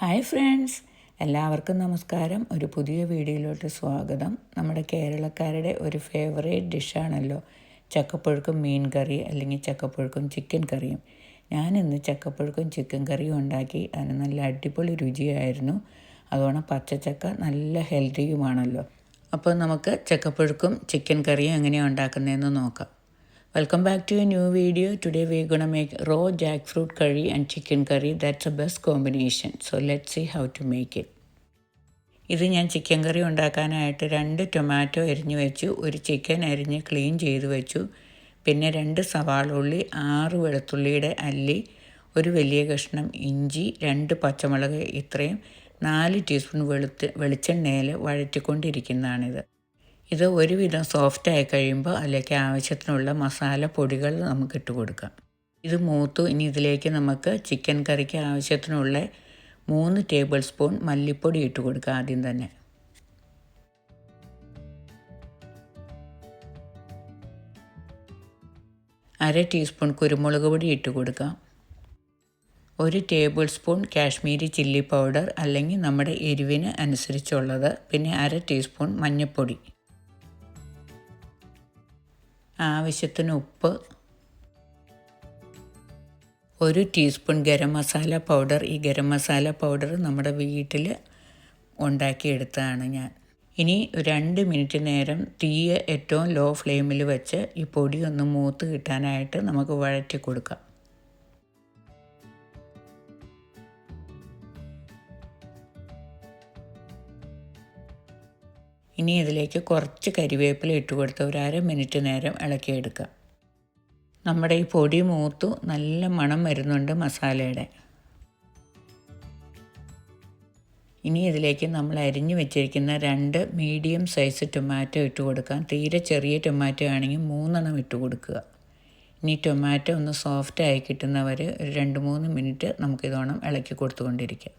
Hi friends എല്ലാവർക്കും നമസ്കാരം. ഒരു പുതിയ വീഡിയോയിലോട്ട് സ്വാഗതം. നമ്മുടെ കേരളക്കാരുടെ ഒരു ഫേവറേറ്റ് ഡിഷാണല്ലോ ചക്കപ്പുഴുക്കും മീൻ കറി അല്ലെങ്കിൽ ചക്കപ്പുഴുക്കും ചിക്കൻ കറിയും. ഞാൻ ഇന്ന് ചക്കപ്പുഴുക്കും ചിക്കൻ കറിയും ഉണ്ടാക്കി. അതിന് നല്ല അടിപൊളി രുചിയായിരുന്നു. അതുകൊണ്ട് പച്ചച്ചക്ക നല്ല ഹെൽത്തിയുമാണല്ലോ അപ്പോൾ നമുക്ക് ചക്കപ്പുഴുക്കും ചിക്കൻ കറിയും എങ്ങനെയാണ് ഉണ്ടാക്കുന്നതെന്ന് നോക്കാം. Welcome back to a new video today we gonna make raw jack fruit curry and chicken curry that's a best combination so let's see how to make it ഇത് ഞാൻ ചിക്കൻ കറി ഉണ്ടാക്കാനായിട്ട് രണ്ട് ടൊമാറ്റോ അരിഞ്ഞു വെച്ചു. ഒരു ചിക്കൻ അരിഞ്ഞ് clean ചെയ്ത് വെച്ചു. പിന്നെ രണ്ട് സവാള ഉള്ളി ആറ് വെളുത്തുള്ളിയുടെ അല്ലി ഒരു വലിയ കഷ്ണം ഇഞ്ചി രണ്ട് പച്ചമുളക് ഇത്രയും. നാല് ടീസ്പൂൺ വെളുത്ത് വെളിച്ചെണ്ണയിൽ വഴറ്റിക്കൊണ്ടിരിക്കുന്നതാണിത്. ഇത് ഒരുവിധം സോഫ്റ്റ് ആയി കഴിയുമ്പോൾ അതിലേക്ക് ആവശ്യത്തിനുള്ള മസാല പൊടികൾ നമുക്ക് ഇട്ട് കൊടുക്കാം. ഇത് മൂത്തു ഇനി ഇതിലേക്ക് നമുക്ക് ചിക്കൻ കറിക്ക് ആവശ്യത്തിനുള്ള മൂന്ന് ടേബിൾ സ്പൂൺ മല്ലിപ്പൊടി ഇട്ട് കൊടുക്കുക ആദ്യം തന്നെ. അര ടീസ്പൂൺ കുരുമുളക് പൊടി ഇട്ട് കൊടുക്കാം. ഒരു tablespoon Kashmiri chilli powder അല്ലെങ്കിൽ നമ്മുടെ എരിവിന് അനുസരിച്ചുള്ളത് പിന്നെ അര ടീസ്പൂൺ മഞ്ഞൾപ്പൊടി ആവശ്യത്തിന് ഉപ്പ് ഒരു ടീസ്പൂൺ ഗരം മസാല പൗഡർ. ഈ ഗരം മസാല പൗഡർ നമ്മുടെ വീട്ടിൽ ഉണ്ടാക്കിയെടുത്തതാണ് ഞാൻ. ഇനി രണ്ട് മിനിറ്റ് നേരം തീയെ ഏറ്റവും ലോ ഫ്ലെയിമിൽ വെച്ച് ഈ പൊടി ഒന്ന് മൂത്ത് കിട്ടാനായിട്ട് നമുക്ക് വഴറ്റി കൊടുക്കാം. ഇനി ഇതിലേക്ക് കുറച്ച് കരിവേപ്പില ഇട്ട് കൊടുത്ത് ഒരു അര മിനിറ്റ് നേരം ഇളക്കിയെടുക്കാം നമ്മുടെ ഈ പൊടി മൂത്തു നല്ല മണം വരുന്നുണ്ട് മസാലയുടെ. ഇനി ഇതിലേക്ക് നമ്മൾ അരിഞ്ഞു വെച്ചിരിക്കുന്ന രണ്ട് മീഡിയം സൈസ് ടൊമാറ്റോ ഇട്ട് കൊടുക്കാം. തീരെ ചെറിയ ടൊമാറ്റോ ആണെങ്കിൽ മൂന്നെണ്ണം ഇട്ട് കൊടുക്കുക. ഇനി ടൊമാറ്റോ ഒന്ന് സോഫ്റ്റ് ആയി കിട്ടുന്നവർ ഒരു രണ്ട് മൂന്ന് മിനിറ്റ് നമുക്കിതോണം ഇളക്കി കൊടുത്തുകൊണ്ടിരിക്കാം.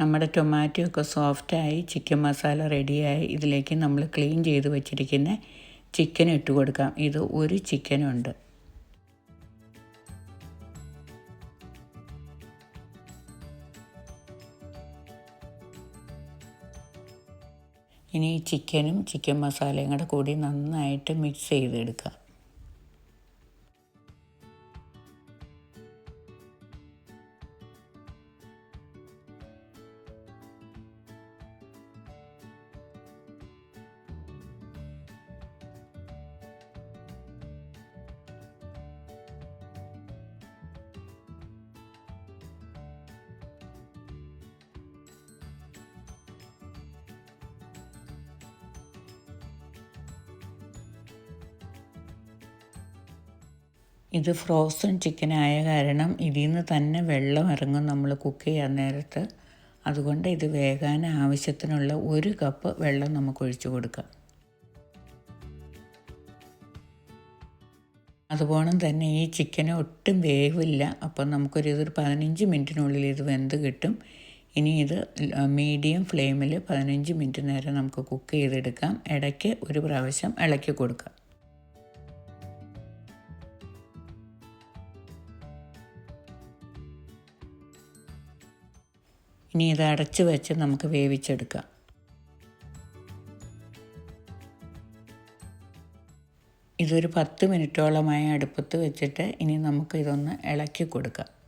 നമ്മുടെ ടൊമാറ്റോ ഒക്കെ സോഫ്റ്റായി ചിക്കൻ മസാല റെഡിയായി ഇതിലേക്ക് നമ്മൾ ക്ലീൻ ചെയ്ത് വെച്ചിരിക്കുന്ന ചിക്കൻ ഇട്ട് കൊടുക്കാം. ഇത് ഒരു ചിക്കനുണ്ട് ഇനി ചിക്കനും ചിക്കൻ മസാലയും കൂടെ കൂടി നന്നായിട്ട് മിക്സ് ചെയ്തെടുക്കാം. ഇത് ഫ്രോസൺ ചിക്കൻ ആയ കാരണം ഇതിൽ നിന്ന് തന്നെ വെള്ളം ഇറങ്ങും നമ്മൾ കുക്ക് ചെയ്യാൻ നേരത്ത്. അതുകൊണ്ട് ഇത് വേകാൻ ആവശ്യത്തിനുള്ള ഒരു കപ്പ് വെള്ളം നമുക്ക് ഒഴിച്ചു കൊടുക്കാം. അതുപോലെ തന്നെ ഈ ചിക്കന് ഒട്ടും വേവില്ല. അപ്പം നമുക്കൊരു ഇതൊരു പതിനഞ്ച് മിനിറ്റിനുള്ളിൽ ഇത് വെന്ത് കിട്ടും. ഇനി ഇത് മീഡിയം ഫ്ലെയിമിൽ പതിനഞ്ച് മിനിറ്റ് നേരം നമുക്ക് കുക്ക് ചെയ്തെടുക്കാം. ഇടയ്ക്ക് ഒരു പ്രാവശ്യം ഇളക്കി കൊടുക്കാം. ഇനി ഇത് അടച്ച് വെച്ച് നമുക്ക് വേവിച്ചെടുക്കാം. ഇതൊരു പത്ത് മിനിറ്റോളമായി അടുപ്പത്ത് വെച്ചിട്ട് ഇനി നമുക്ക് ഇതൊന്ന് ഇളക്കി കൊടുക്കാം.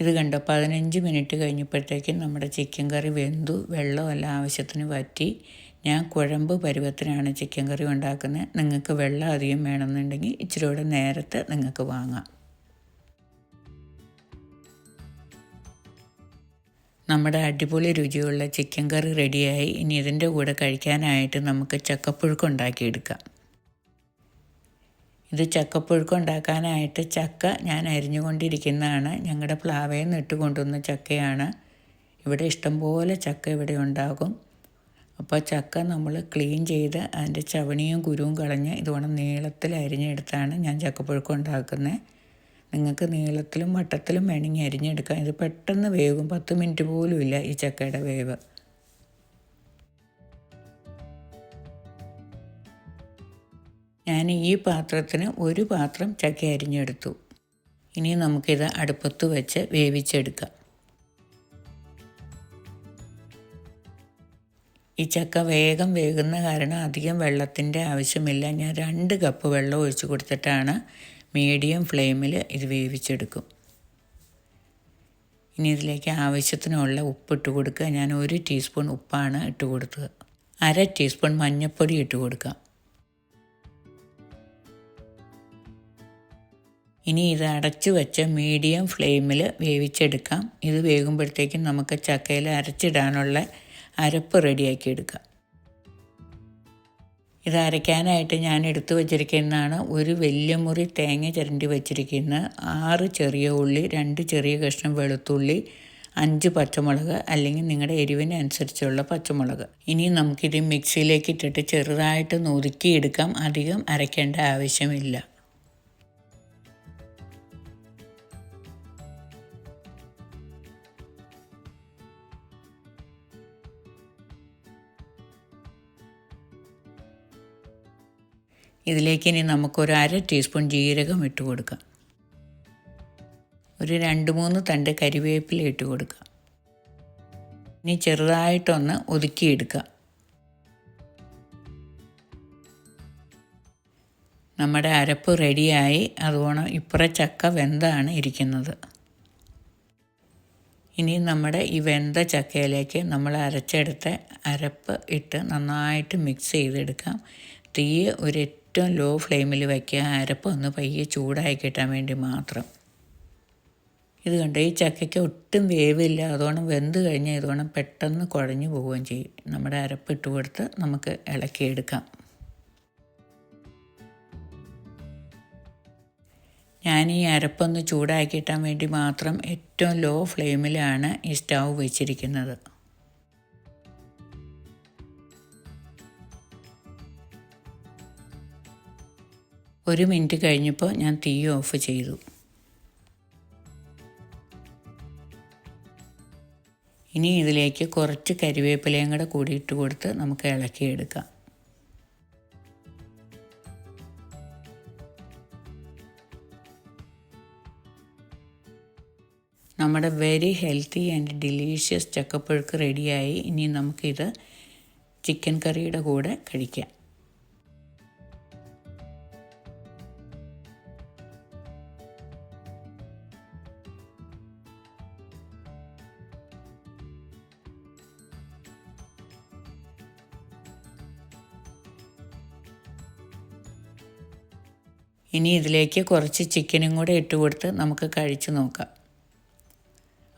ഇത് കണ്ടോ? പതിനഞ്ച് മിനിറ്റ് കഴിഞ്ഞപ്പോഴത്തേക്കും നമ്മുടെ ചിക്കൻ കറി വെന്തു. വെള്ളമെല്ലാം ആവശ്യത്തിന് വറ്റി. ഞാൻ കുഴമ്പ് പരുവത്തിനാണ് ചിക്കൻ കറി ഉണ്ടാക്കുന്നത്. നിങ്ങൾക്ക് വെള്ളം അധികം വേണമെന്നുണ്ടെങ്കിൽ ഇച്ചിരി കൂടെ നേരത്തെ നിങ്ങൾക്ക് വാങ്ങാം. നമ്മുടെ അടിപൊളി രുചിയുള്ള ചിക്കൻ കറി റെഡിയായി ഇനി ഇതിന്റെ കൂടെ കഴിക്കാനായിട്ട് നമുക്ക് ചക്കപ്പുഴുക്ക് ഉണ്ടാക്കിയെടുക്കാം. ഇത് ചക്കപ്പുഴുക്ക് ഉണ്ടാക്കാനായിട്ട് ചക്ക ഞാൻ അരിഞ്ഞുകൊണ്ടിരിക്കുന്നതാണ്. ഞങ്ങളുടെ പ്ലാവയിൽ നിന്ന് ഇട്ട് കൊണ്ടുവന്ന ചക്കയാണ്. ഇവിടെ ഇഷ്ടംപോലെ ചക്ക ഇവിടെ ഉണ്ടാകും. അപ്പോൾ ചക്ക നമ്മൾ ക്ലീൻ ചെയ്ത് അതിന്റെ ചവണിയും കുരുവും കളഞ്ഞ് ഇതുപോലെ നീളത്തിൽ അരിഞ്ഞെടുത്താണ് ഞാൻ ചക്കപ്പുഴുക്ക് ഉണ്ടാക്കുന്നത് നിങ്ങൾക്ക് നീളത്തിലും വട്ടത്തിലും വേണമെങ്കിൽ അരിഞ്ഞെടുക്കാം. ഇത് പെട്ടെന്ന് വേവും. പത്ത് മിനിറ്റ് പോലും ഇല്ല ഈ ചക്കയുടെ വേവ്. ഞാൻ ഈ പാത്രത്തിന് ഒരു പാത്രം ചക്ക അരിഞ്ഞെടുത്തു. ഇനി നമുക്കിത് അടുപ്പത്ത് വെച്ച് വേവിച്ചെടുക്കാം. ഈ ചക്ക വേഗം വേകുന്ന കാരണം അധികം വെള്ളത്തിന്റെ ആവശ്യമില്ല. ഞാൻ രണ്ട് കപ്പ് വെള്ളം ഒഴിച്ചു കൊടുത്തിട്ടാണ് മീഡിയം ഫ്ലെയിമിൽ ഇത് വേവിച്ചെടുക്കും. ഇനി ഇതിലേക്ക് ആവശ്യത്തിനുള്ള ഉപ്പ് ഉപ്പിട്ട് കൊടുക്കുക. ഞാൻ ഒരു ടീസ്പൂൺ ഉപ്പാണ് ഇട്ട് കൊടുത്തത്. അര ടീസ്പൂൺ മഞ്ഞൾപ്പൊടി ഇട്ട് കൊടുക്കാം. ഇനി ഇത് അടച്ചു വെച്ച് മീഡിയം ഫ്ലെയിമിൽ വേവിച്ചെടുക്കാം. ഇത് വേകുമ്പോഴത്തേക്കും നമുക്ക് ചക്കയിൽ അരച്ചിടാനുള്ള അരപ്പ് റെഡിയാക്കി എടുക്കാം. ഇത് അരയ്ക്കാനായിട്ട് ഞാൻ എടുത്തു വച്ചിരിക്കുന്നതാണ് ഒരു വലിയ മുറി തേങ്ങ ചിരണ്ടി വച്ചിരിക്കുന്ന ആറ് ചെറിയ ഉള്ളി രണ്ട് ചെറിയ കഷ്ണം വെളുത്തുള്ളി അഞ്ച് പച്ചമുളക് അല്ലെങ്കിൽ നിങ്ങളുടെ എരിവിനനുസരിച്ചുള്ള പച്ചമുളക്. ഇനി നമുക്കിത് മിക്സിയിലേക്ക് ഇട്ടിട്ട് ചെറുതായിട്ട് നുറുക്കിയെടുക്കാം അധികം അരയ്ക്കേണ്ട ആവശ്യമില്ല. ഇതിലേക്ക് ഇനി നമുക്കൊരു അര ടീസ്പൂൺ ജീരകം ഇട്ട് കൊടുക്കാം. ഒരു രണ്ട് മൂന്ന് തണ്ട് കരിവേപ്പില ഇട്ട് കൊടുക്കുക ഇനി ചെറുതായിട്ടൊന്ന് ഒതുക്കിയെടുക്കുക നമ്മുടെ അരപ്പ് റെഡിയായി. അതുകൊണ്ട് ഇപ്പുറ ചക്ക വെന്താണ് ഇരിക്കുന്നത്. ഇനി നമ്മുടെ ഈ വെന്ത ചക്കയിലേക്ക് നമ്മൾ അരച്ചെടുത്ത അരപ്പ് ഇട്ട് നന്നായിട്ട് മിക്സ് ചെയ്തെടുക്കാം. തീ ഒരു ഏറ്റവും ലോ ഫ്ലെയിമിൽ വയ്ക്കുക അരപ്പൊന്ന് പയ്യെ ചൂടായി കിട്ടാൻ വേണ്ടി മാത്രം. ഇത് കണ്ട്? ഈ ചക്കയ്ക്ക് ഒട്ടും വേവില്ല. അതുകൊണ്ട് വെന്ത് കഴിഞ്ഞാൽ ഇതുകൊണ്ട് പെട്ടെന്ന് കുഴഞ്ഞു പോവുകയും ചെയ്യും. നമ്മുടെ അരപ്പ് ഇട്ട് കൊടുത്ത് നമുക്ക് ഇളക്കിയെടുക്കാം. ഞാൻ ഈ അരപ്പൊന്ന് ചൂടാക്കിയിട്ടാൻ വേണ്ടി മാത്രം ഏറ്റവും ലോ ഫ്ലെയിമിലാണ് ഈ സ്റ്റൗ വെച്ചിരിക്കുന്നത്. ഒരു മിനിറ്റ് കഴിഞ്ഞപ്പോൾ ഞാൻ തീ ഓഫ് ചെയ്തു. ഇനി ഇതിലേക്ക് കുറച്ച് കരിവേപ്പിലയും കൂടെ കൂടി ഇട്ട് കൊടുത്ത് നമുക്ക് ഇളക്കിയെടുക്കാം. നമ്മുടെ വെരി ഹെൽത്തി ആൻഡ് ഡിലീഷ്യസ് ചക്കപ്പുഴുക്ക് റെഡിയായി ഇനി നമുക്കിത് ചിക്കൻ കറിയുടെ കൂടെ കഴിക്കാം. ഇനി ഇതിലേക്ക് കുറച്ച് ചിക്കനും കൂടെ ഇട്ട് കൊടുത്ത് നമുക്ക് കഴിച്ചു നോക്കാം.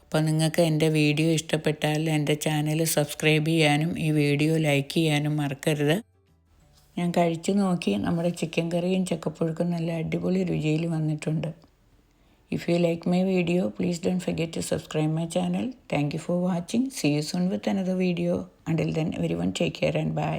അപ്പോൾ നിങ്ങൾക്ക് എന്റെ വീഡിയോ ഇഷ്ടപ്പെട്ടാൽ എന്റെ ചാനൽ സബ്സ്ക്രൈബ് ചെയ്യാനും ഈ വീഡിയോ ലൈക്ക് ചെയ്യാനും മറക്കരുത്. ഞാൻ കഴിച്ചു നോക്കി നമ്മുടെ ചിക്കൻ കറിയും ചക്കപ്പുഴുക്കും നല്ല അടിപൊളി രുചിയിൽ വന്നിട്ടുണ്ട്. If you like my video please don't forget to subscribe my channel thank you for watching see you soon with another video until then everyone take care and bye